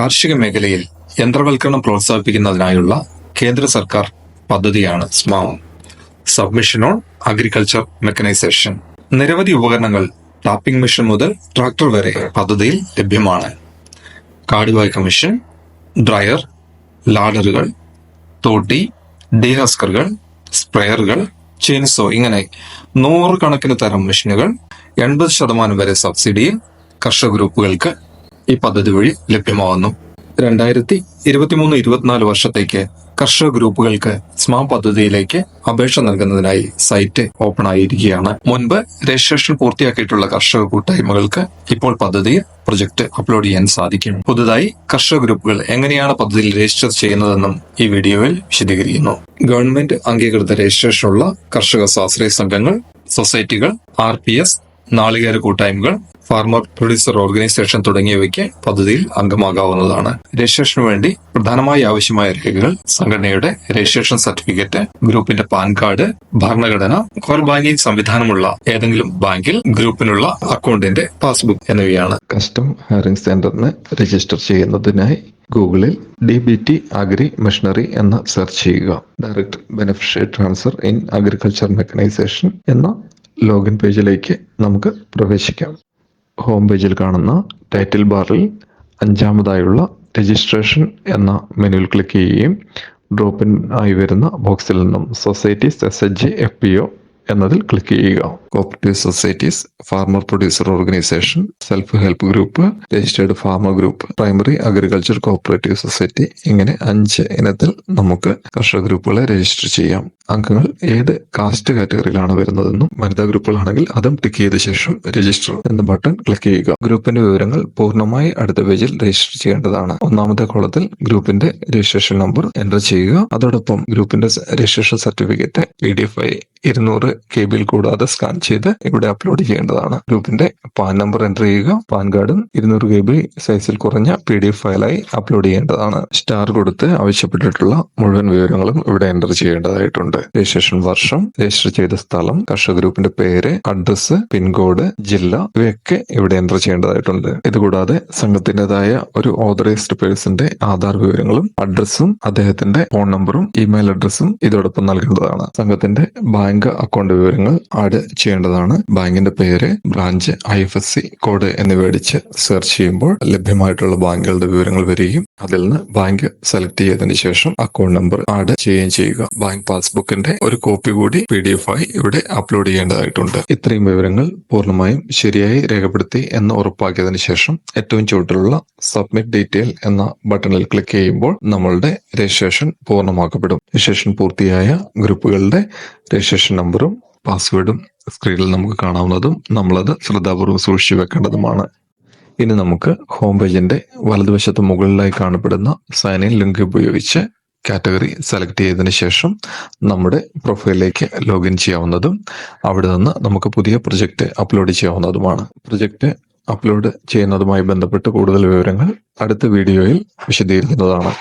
കാർഷിക മേഖലയിൽ യന്ത്രവൽക്കരണം പ്രോത്സാഹിപ്പിക്കുന്നതിനായുള്ള കേന്ദ്ര സർക്കാർ പദ്ധതിയാണ് SMAM. Submission on agriculture mechanization നിരവധി ഉപകരണങ്ങൾ ടാപ്പിംഗ് മെഷീൻ മുതൽ ട്രാക്ടർ വരെ പദ്ധതിയിൽ ലഭ്യമാണ്. കാടുവായ്ക്ക മെഷീൻ ഡ്രയർ ലാഡറുകൾ തോട്ടി ഡീഹസ്കറുകൾ സ്പ്രെയറുകൾ ചെയിൻസോ ഇങ്ങനെ നൂറുകണക്കിന് തരം മെഷീനുകൾ എൺപത് ശതമാനം വരെ സബ്സിഡിയിൽ കർഷക ഗ്രൂപ്പുകൾക്ക് ഈ പദ്ധതി വഴി ലഭ്യമാവുന്നു. രണ്ടായിരത്തി ഇരുപത്തിമൂന്ന് ഇരുപത്തിനാല് വർഷത്തേക്ക് കർഷക ഗ്രൂപ്പുകൾക്ക് സ്മാം പദ്ധതിയിലേക്ക് അപേക്ഷ നൽകുന്നതിനായി സൈറ്റ് ഓപ്പൺ ആയിരിക്കുകയാണ്. മുൻപ് രജിസ്ട്രേഷൻ പൂർത്തിയാക്കിയിട്ടുള്ള കർഷക കൂട്ടായ്മകൾക്ക് ഇപ്പോൾ പദ്ധതിയിൽ പ്രൊജക്ട് അപ്ലോഡ് ചെയ്യാൻ സാധിക്കും. പുതുതായി കർഷക ഗ്രൂപ്പുകൾ എങ്ങനെയാണ് പദ്ധതിയിൽ രജിസ്റ്റർ ചെയ്യുന്നതെന്നും ഈ വീഡിയോയിൽ വിശദീകരിക്കുന്നു. ഗവൺമെന്റ് അംഗീകൃത രജിസ്ട്രേഷനുള്ള കർഷക സ്വാശ്രയ സംഘങ്ങൾ സൊസൈറ്റികൾ ആർ പി എസ് നാളികേര കൂട്ടായ്മകൾ ഫാർമർ പ്രൊഡ്യൂസർ ഓർഗനൈസേഷൻ തുടങ്ങിയവയ്ക്ക് പദ്ധതിയിൽ അംഗമാകാവുന്നതാണ്. രജിസ്ട്രേഷന് വേണ്ടി പ്രധാനമായി ആവശ്യമായ രേഖകൾ സംഘടനയുടെ രജിസ്ട്രേഷൻ സർട്ടിഫിക്കറ്റ് ഗ്രൂപ്പിന്റെ പാൻ കാർഡ് ഭരണഘടന കോർ ബാങ്കിംഗ് സംവിധാനമുള്ള ഏതെങ്കിലും ബാങ്കിൽ ഗ്രൂപ്പിനുള്ള അക്കൗണ്ടിന്റെ പാസ്ബുക്ക് എന്നിവയാണ്. കസ്റ്റം ഹയറിംഗ് സെന്ററിന് രജിസ്റ്റർ ചെയ്യുന്നതിനായി ഗൂഗിളിൽ D B T agri machinery എന്ന് സെർച്ച് ചെയ്യുക. Direct beneficiary transfer in agriculture mechanization എന്ന ലോഗിൻ പേജിലേക്ക് നമുക്ക് പ്രവേശിക്കാം. ഹോം പേജിൽ കാണുന്ന ടൈറ്റിൽ ബാറിൽ അഞ്ചാമതായുള്ള രജിസ്ട്രേഷൻ എന്ന മെനുവിൽ ക്ലിക്ക് ചെയ്യുകയും ഡ്രോപ്പിൻ ആയി വരുന്ന ബോക്സിൽ നിന്നും societies S H G F P O എന്നതിൽ ക്ലിക്ക് ചെയ്യുക. Cooperative societies farmer producer organisation self help group registered farmer group primary agriculture cooperative society ഇങ്ങനെ അഞ്ച് ഇനത്തിൽ നമുക്ക് കർഷക ഗ്രൂപ്പുകളെ രജിസ്റ്റർ ചെയ്യാം. അംഗങ്ങൾ ഏത് കാസ്റ്റ് കാറ്റഗറിയിലാണ് വരുന്നതെന്നും വനിതാ ഗ്രൂപ്പുകളാണെങ്കിൽ അതും ടിക്ക് ചെയ്ത ശേഷം രജിസ്റ്റർ എന്ന ബട്ടൺ ക്ലിക്ക് ചെയ്യുക. ഗ്രൂപ്പിന്റെ വിവരങ്ങൾ പൂർണമായി അടുത്ത പേജിൽ രജിസ്റ്റർ ചെയ്യേണ്ടതാണ്. ഒന്നാമത്തെ കോളത്തിൽ ഗ്രൂപ്പിന്റെ രജിസ്ട്രേഷൻ നമ്പർ എന്റർ ചെയ്യുക. അതോടൊപ്പം ഗ്രൂപ്പിന്റെ registration certificate P D F I ഇരുന്നൂറ് കെ ബിയിൽ കൂടാതെ സ്കാൻ ചെയ്ത് ഇവിടെ അപ്ലോഡ് ചെയ്യേണ്ടതാണ്. ഗ്രൂപ്പിന്റെ പാൻ നമ്പർ എന്റർ ചെയ്യുക. പാൻ കാർഡും ഇരുന്നൂറ് കെ ബി സൈസിൽ കുറഞ്ഞ പി ഡി എഫ് ഫയലായി അപ്ലോഡ് ചെയ്യേണ്ടതാണ്. സ്റ്റാർ കൊടുത്ത് ആവശ്യപ്പെട്ടിട്ടുള്ള മുഴുവൻ വിവരങ്ങളും ഇവിടെ എന്റർ ചെയ്യേണ്ടതായിട്ടുണ്ട്. രജിസ്ട്രേഷൻ വർഷം രജിസ്റ്റർ ചെയ്ത സ്ഥലം കർഷക ഗ്രൂപ്പിന്റെ പേര് അഡ്രസ് പിൻകോഡ് ജില്ല ഇവയൊക്കെ ഇവിടെ എന്റർ ചെയ്യേണ്ടതായിട്ടുണ്ട്. ഇതുകൂടാതെ സംഘത്തിന്റെതായ ഒരു ഓതറൈസ്ഡ് പേഴ്സന്റെ ആധാർ വിവരങ്ങളും അഡ്രസ്സും അദ്ദേഹത്തിന്റെ ഫോൺ നമ്പറും ഇമെയിൽ അഡ്രസ്സും ഇതോടൊപ്പം നൽകേണ്ടതാണ്. സംഘത്തിന്റെ ബാങ്ക് അക്കൗണ്ട് വിവരങ്ങൾ ആഡ് ചെയ്യേണ്ടതാണ്. ബാങ്കിന്റെ പേര് branch I F S C code എന്നിവ അടിച്ച് സെർച്ച് ചെയ്യുമ്പോൾ ലഭ്യമായിട്ടുള്ള ബാങ്കുകളുടെ വിവരങ്ങൾ വരികയും അതിൽ നിന്ന് ബാങ്ക് സെലക്ട് ചെയ്തതിനു ശേഷം അക്കൗണ്ട് നമ്പർ ആഡ് ചെയ്യുകയും ചെയ്യുക. ബാങ്ക് പാസ്ബുക്കിന്റെ ഒരു കോപ്പി കൂടി പി ഡി എഫ് ആയി ഇവിടെ അപ്ലോഡ് ചെയ്യേണ്ടതായിട്ടുണ്ട്. ഇത്രയും വിവരങ്ങൾ പൂർണമായും ശരിയായി രേഖപ്പെടുത്തി എന്ന് ഉറപ്പാക്കിയതിനു ശേഷം ഏറ്റവും ചുവട്ടിലുള്ള സബ്മിറ്റ് ഡീറ്റെയിൽ എന്ന ബട്ടണിൽ ക്ലിക്ക് ചെയ്യുമ്പോൾ നമ്മളുടെ രജിസ്ട്രേഷൻ പൂർണമാക്കപ്പെടും. രജിസ്ട്രേഷൻ പൂർത്തിയായ ഗ്രൂപ്പുകളുടെ രജിസ്ട്രേഷൻ നമ്പറും പാസ്വേഡും സ്ക്രീനിൽ നമുക്ക് കാണാവുന്നതും നമ്മളത് ശ്രദ്ധാപൂർവം സൂക്ഷിച്ചു വെക്കേണ്ടതുമാണ്. ഇനി നമുക്ക് ഹോം പേജിന്റെ വലതുവശത്ത് മുകളിലായി കാണപ്പെടുന്ന സൈൻ ഇൻ ലിങ്ക് ഉപയോഗിച്ച് കാറ്റഗറി സെലക്ട് ചെയ്തതിന് ശേഷം നമ്മുടെ പ്രൊഫൈലിലേക്ക് ലോഗിൻ ചെയ്യാവുന്നതും അവിടെ നിന്ന് നമുക്ക് പുതിയ പ്രൊജക്റ്റ് അപ്ലോഡ് ചെയ്യാവുന്നതുമാണ്. പ്രൊജക്റ്റ് അപ്ലോഡ് ചെയ്യുന്നതുമായി ബന്ധപ്പെട്ട് കൂടുതൽ വിവരങ്ങൾ അടുത്ത വീഡിയോയിൽ വിശദീകരിക്കുന്നതാണ്.